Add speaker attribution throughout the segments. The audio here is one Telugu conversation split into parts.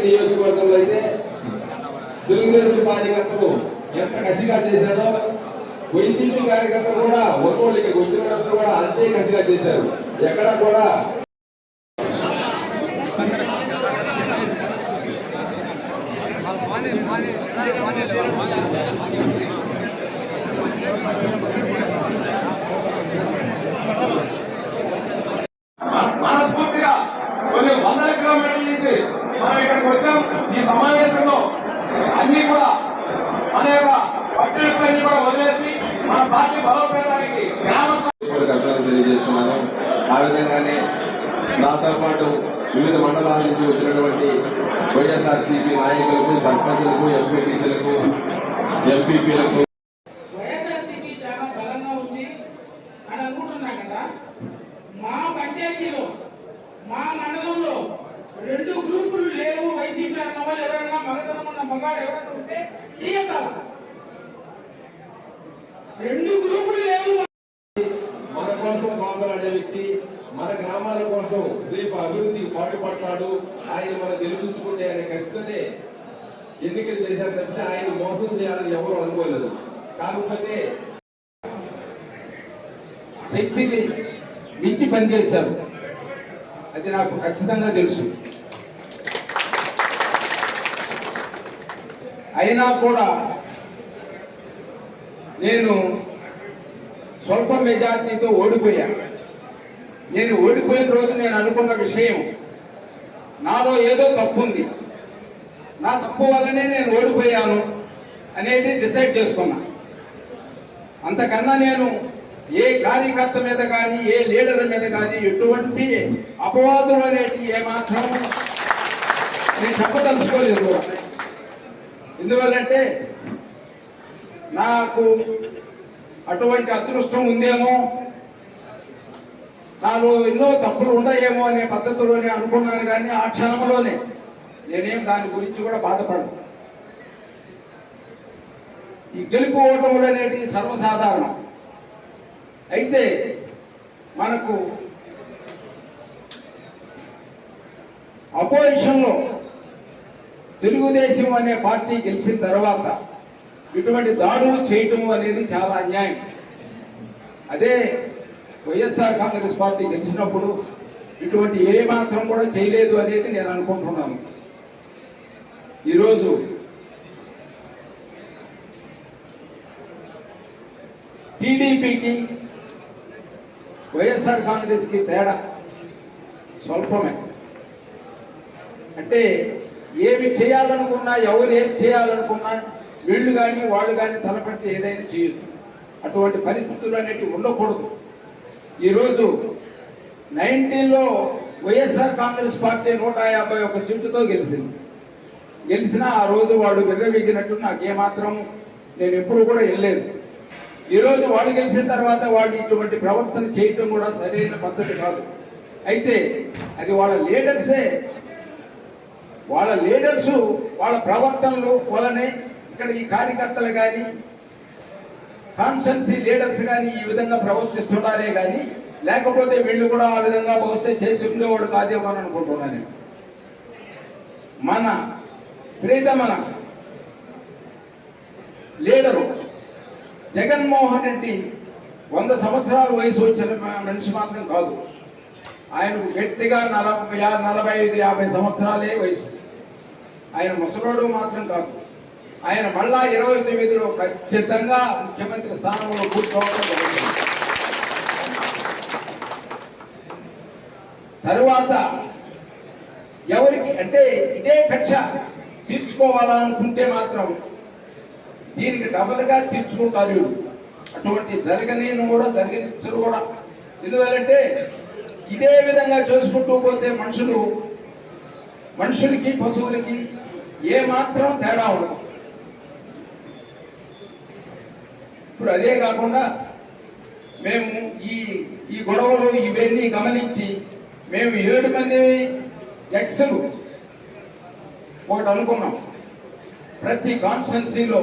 Speaker 1: నియోజకవర్గంలో అయితే తెలుగుదేశం కార్యకర్తలు ఎంత కసిగా చేశారో వైసీపీ కార్యకర్తలు కూడా ఒక్కోళ్ళు ఇక్కడికి వచ్చిన వాళ్ళందరూ కూడా అంతే కసిగా చేశారు. ఎక్కడ కూడా
Speaker 2: మానే మానే మానే కొన్ని వందల కిలోమీటర్ల నుంచి మనం ఇక్కడికి వచ్చాం ఈ సమావేశంలో అన్ని కూడా మన యొక్క పట్టణాలన్నీ కూడా వదిలేసి మన పార్టీ బలోపేతానికి
Speaker 1: తెలియజేస్తున్నాను ఆ విధంగానే నాతో పాటు వివిధ మండలాల నుంచి వచ్చినటువంటి వైఎస్ఆర్సీపీ నాయకులకు సర్పంచులకు ఎంపీటీసీలకు ఎంపీపీలకు
Speaker 3: వైఎస్ఆర్సీపీ చాలా బలంగా ఉంది. అని అనుకుంటున్నా కదా. మా పంచాయతీలో మా మండలంలో రెండు గ్రూపులు లేవు. వైసీపీ అన్న వాళ్ళు ఎవరైనా మగతనం ఉన్న మగాడు ఎవరైనా ఉంటే చేయగల రెండు గ్రూపులు లేవు.
Speaker 1: మన కోసం మాట్లాడే వ్యక్తి మన గ్రామాల కోసం రేపు అభివృద్ధికి పాటుపడతాడు. ఆయన మనం గెలిపించుకుంటే అనే కష్టమే ఎన్నికలు చేశారు తప్పితే ఆయన మోసం చేయాలని ఎవరు అనుకోలేదు. కాకపోతే
Speaker 3: శక్తిని మించి పనిచేశారు. అది నాకు ఖచ్చితంగా తెలుసు. అయినా కూడా నేను స్వల్ప మెజార్టీతో ఓడిపోయా. నేను ఓడిపోయిన రోజు నేను అనుకున్న విషయం నాలో ఏదో తప్పు ఉంది నా తప్పు వల్లనే నేను ఓడిపోయాను అనేది డిసైడ్ చేసుకున్నా. అంతకన్నా నేను ఏ కార్యకర్త మీద కానీ ఏ లీడర్ మీద కానీ ఎటువంటి అపవాదులు అనేటి ఏమాత్రం నేను చెప్పదలుచుకోలేదు. కూడా. ఎందువల్లంటే నాకు అటువంటి అదృష్టం ఉందేమో నాలో ఎన్నో తప్పులు ఉన్నాయేమో అనే పద్ధతిలోనే అనుకున్నాను కానీ ఆ క్షణంలోనే నేనేం దాని గురించి కూడా బాధపడను. ఈ గెలుపు ఓటములు అనేటివి సర్వసాధారణం. అయితే మనకు అపోజిషన్లో తెలుగుదేశం అనే పార్టీ గెలిచిన తర్వాత ఇటువంటి దాడులు చేయటం అనేది చాలా అన్యాయం. అదే వైఎస్ఆర్ కాంగ్రెస్ పార్టీ గెలిచినప్పుడు ఇటువంటి ఏ మాత్రం కూడా చేయలేదు అనేది నేను అనుకుంటున్నాను. ఈరోజు టీడీపీకి వైఎస్ఆర్ కాంగ్రెస్కి తేడా స్వల్పమే. అంటే ఏమి చేయాలనుకున్నా ఎవరు ఏం చేయాలనుకున్నా వీళ్ళు కానీ వాళ్ళు కానీ తలపెడితే ఏదైనా చేయొచ్చు. అటువంటి పరిస్థితులు అనేటివి ఉండకూడదు. ఈరోజు నైన్టీన్లో వైఎస్ఆర్ కాంగ్రెస్ పార్టీ నూట యాభై ఒక సీటుతో గెలిచింది. గెలిచినా ఆ రోజు వాళ్ళు విర్రవీగినట్టు నాకేమాత్రం నేను ఎప్పుడు కూడా వెళ్ళలేదు ఈరోజు వాళ్ళు గెలిచిన తర్వాత వాళ్ళు ఇటువంటి ప్రవర్తన చేయటం కూడా సరైన పద్ధతి కాదు. అయితే అది వాళ్ళ లీడర్సే వాళ్ళ లీడర్స్ వాళ్ళ ప్రవర్తనలు వలనే ఇక్కడ ఈ కార్యకర్తలు కానీ కాన్స్టెన్సీ లీడర్స్ కానీ ఈ విధంగా ప్రవర్తిస్తున్నారే కానీ లేకపోతే వీళ్ళు కూడా ఆ విధంగా బహుశా చేసి ఉండేవాడు కాదేమో అని అనుకుంటున్నాను మన ప్రీతమన లీడరు జగన్మోహన్ రెడ్డి వంద సంవత్సరాల వయసు వచ్చిన మనిషి మాత్రం కాదు. ఆయనకు గట్టిగా నలభై నలభై ఐదు యాభై సంవత్సరాలే వయసు. ఆయన ముసలోడు మాత్రం కాదు. ఆయన మళ్ళా ఇరవై తొమ్మిదిలో ఖచ్చితంగా ముఖ్యమంత్రి స్థానంలో కూర్చోవడం జరుగుతుంది. తరువాత ఎవరికి అంటే ఇదే కక్ష తీర్చుకోవాలనుకుంటే మాత్రం దీనికి డబల్గా తీర్చుకుంటారు అటువంటి జరగనేను కూడా జరగనిచ్చరు కూడా. ఎందువల్లంటే ఇదే విధంగా చేసుకుంటూ పోతే మనుషులు మనుషులకి పశువులకి ఏ మాత్రం తేడా ఉండదు. ఇప్పుడు అదే కాకుండా మేము ఈ ఈ గొడవలు ఇవన్నీ గమనించి మేము ఏడు మంది ఎక్స్లు ఒకటి అనుకున్నాం. ప్రతి కాన్స్టెన్సీలో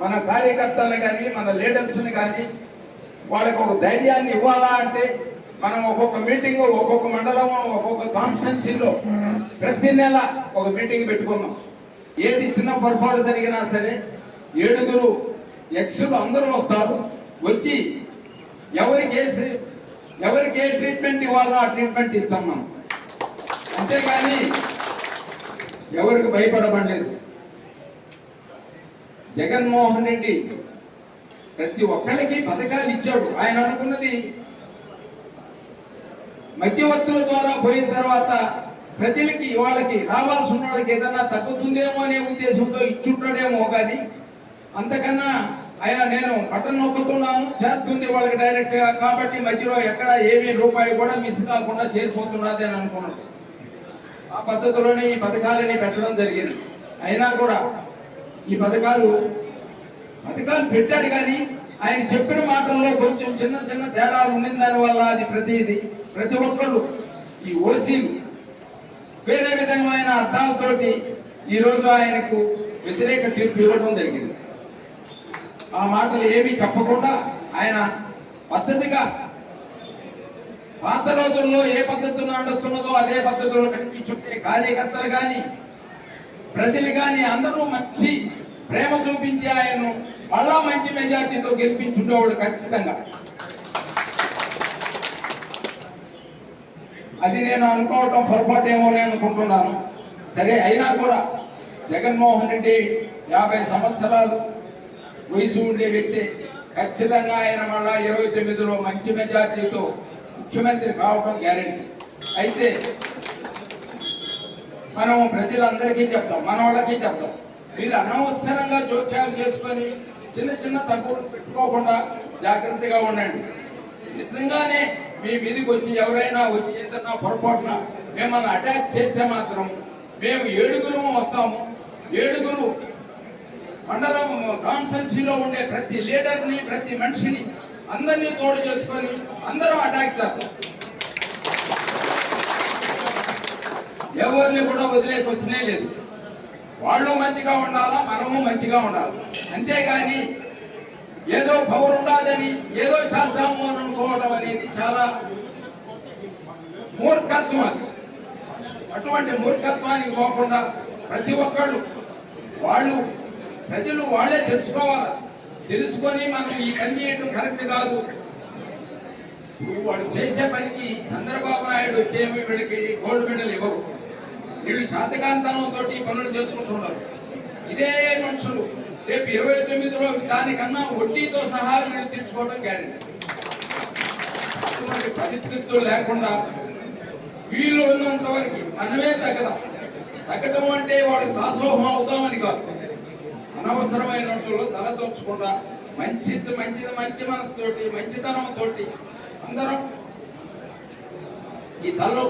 Speaker 3: మన కార్యకర్తలను కానీ మన లీడర్స్ని కానీ వాళ్ళకు ఒక ధైర్యాన్ని ఇవ్వాలా అంటే మనం ఒక్కొక్క మీటింగ్ ఒక్కొక్క మండలం ఒక్కొక్క కాన్స్టిట్యున్సీలో ప్రతి నెల ఒక మీటింగ్ పెట్టుకున్నాం. ఏది చిన్న పొరపాటు జరిగినా సరే ఏడుగురు ఎక్స్లు అందరూ వస్తారు. వచ్చి ఎవరికి ఏ ఎవరికి ఏ ట్రీట్మెంట్ ఇవ్వాలో ఆ ట్రీట్మెంట్ ఇస్తాం మనం. అంతేగాని ఎవరికి భయపడబడలేదు. జగన్మోహన్ రెడ్డి ప్రతి ఒక్కరికి పథకాలు ఇచ్చాడు. ఆయన అనుకున్నది మధ్యవర్తుల ద్వారా పోయిన తర్వాత ప్రజలకి వాళ్ళకి రావాల్సిన వాళ్ళకి ఏదన్నా తగ్గుతుందేమో అనే ఉద్దేశంతో ఇచ్చుంటాడేమో కానీ అంతకన్నా ఆయన నేను బటన్ నొక్కుతున్నాను చేరుతుంది వాళ్ళకి డైరెక్ట్గా కాబట్టి మధ్యలో ఎక్కడ ఏమీ రూపాయి కూడా మిస్ కాకుండా చేరిపోతున్నది అని అనుకున్నాడు. ఆ పద్ధతిలోనే ఈ పథకాలని పెట్టడం జరిగింది. అయినా కూడా ఈ పథకాలు పథకాలు పెట్టాడు కానీ ఆయన చెప్పిన మాటల్లో కొంచెం చిన్న చిన్న తేడాలు ఉండిన దాని వల్ల అది ప్రతిది ప్రతి ఒక్కళ్ళు ఈ ఓసీలు వేరే విధమైన అర్థాలతోటి ఈరోజు ఆయనకు వ్యతిరేక తీర్పు ఇవ్వడం జరిగింది. ఆ మాటలు ఏమీ చెప్పకుండా ఆయన పద్ధతిగా పాత రోజుల్లో ఏ పద్ధతి నడుస్తున్నదో అదే పద్ధతిలో నడిపించుంటే కార్యకర్తలు కానీ ప్రజలు కానీ అందరూ మంచి ప్రేమ చూపించి ఆయన్ను మళ్ళా మంచి మెజార్టీతో గెలిపించుండేవాడు ఖచ్చితంగా. అది నేను అనుకోవటం పొరపాటేమో నేను అనుకుంటున్నాను. సరే అయినా కూడా జగన్మోహన్ రెడ్డి యాభై సంవత్సరాలు వయసు ఉండే వ్యక్తి ఖచ్చితంగా ఆయన మళ్ళా ఇరవై తొమ్మిదిలో మంచి మెజార్టీతో ముఖ్యమంత్రి కావటం గ్యారెంటీ. అయితే మనం ప్రజలందరికీ చెప్తాం మన వాళ్ళకి చెప్తాం మీరు అనవసరంగా జోక్యాలు చేసుకొని చిన్న చిన్న తగ్గులు పెట్టుకోకుండా జాగ్రత్తగా ఉండండి. నిజంగానే మీ మీదకి వచ్చి ఎవరైనా వచ్చి ఏదన్నా పొరపాటున మిమ్మల్ని అటాక్ చేస్తే మాత్రం మేము ఏడుగురు వస్తాము. ఏడుగురు మండలం కాన్స్టెన్సీలో ఉండే ప్రతి లీడర్ని ప్రతి మనిషిని అందరినీ తోడు చేసుకొని అందరం అటాక్ చేస్తాం. ఎవరిని కూడా వదిలే క్వశ్చనే లేదు. వాళ్ళు మంచిగా ఉండాలా మనము మంచిగా ఉండాలి? అంతేగాని ఏదో పవర్ ఉండాలని ఏదో చేస్తాము అని అనుకోవడం అనేది చాలా మూర్ఖత్వం. అది అటువంటి మూర్ఖత్వానికి పోకుండా ప్రతి ఒక్కళ్ళు వాళ్ళు ప్రజలు వాళ్ళే తెలుసుకోవాలి. తెలుసుకొని మనం ఈ పని చేయడం కరెక్ట్ కాదు. వాడు చేసే పనికి చంద్రబాబు నాయుడు వచ్చే వీళ్ళకి గోల్డ్ మెడల్ ఇవ్వరు. వీళ్ళు చేతకాంతనంతో పనులు చేసుకుంటున్నారు. ఇదే మనుషులు. రేపు ఇరవై తొమ్మిదిలో దానికన్నా వడ్డీతో సహా మీరు తెచ్చుకోవడం గ్యారెంటీ అటువంటి పరిస్థితులు లేకుండా వీళ్ళు ఉన్నంత వరకు మనమే తగ్గదాం. తగ్గడం అంటే వాళ్ళకి దాసోహం అవుతామని కాదు. అనవసరమైన తల తలదొచ్చకుండా మంచిది మంచిది మంచి మనసుతోటి మంచితనం తోటి అందరం ఈ తలలో